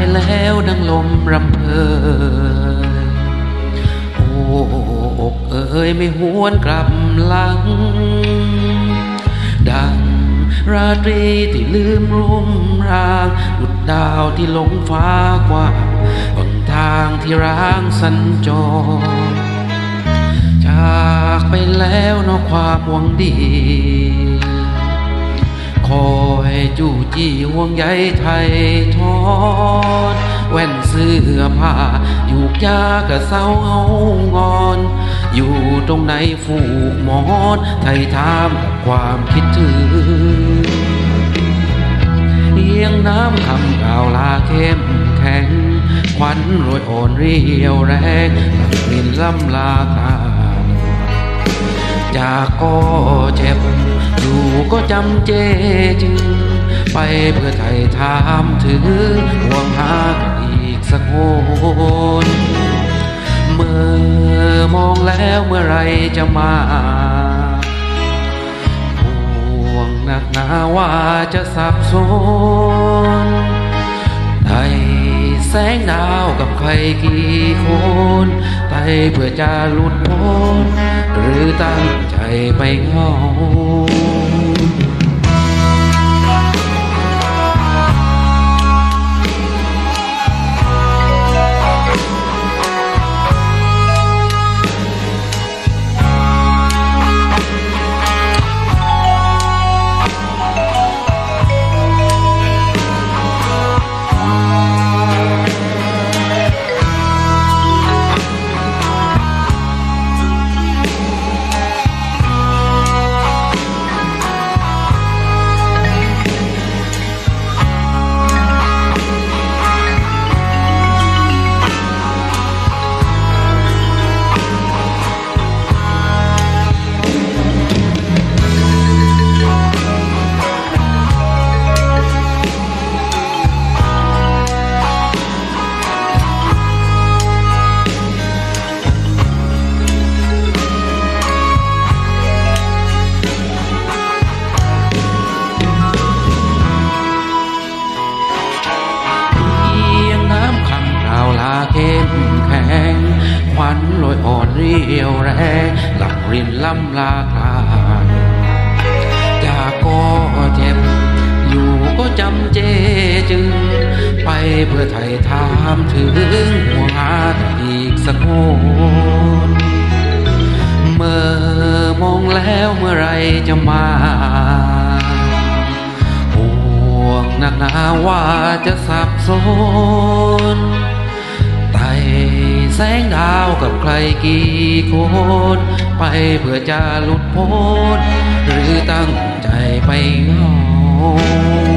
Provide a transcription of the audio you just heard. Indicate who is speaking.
Speaker 1: ไปแล้วดังลมรำเพยโอ้อกเอ่ยไม่หวนกลับหลัง ดังราตรีที่ลืมรุ่มรางดุดดาวที่ลงฟ้ากว่าบนทางที่ร้างสัญจร จากไปแล้วนอกความหวังดีคอยจู่จี้ห่วงใยไทยทอ สื้อผ้าอยู่ยากะเศร้าเอางอน อยู่ตรงไหนฝูกหมอนไทยทามกับความคิดถึงเอียงน้ำคำกล่าวลาเข้มแข็ง ควันโรยอ่อนเรียวแรงหลังกลิ่นล่ำลาตาจากก็เจ็บ อยู่ก็จำเจจึง ไปเพื่อไถ่ถามถึงห่วงหา สักคนเมื่อมองแล้วเมื่อไรจะมาห่วงหนักหนาว่าจะสับสนไต่แสงดาวกับใครกี่คนไตเพื่อจะหลุดพ้น หรือตั้งใจไปเหงา ลอยอ่อนเรียวแรงหลับรินล่ำลาคลางจากก็เจ็บ อยู่ก็จำเจจึง ไปเพื่อไถ่ถามถึงห่วหาอีกสักคนเมื่อมองแล้วเมื่อไรจะมาห่วงนักหนาว่าจะสับสน แสงดาวกับใครกี่คนไปเพื่อจะหลุดพ้น หรือตั้งใจไปเหง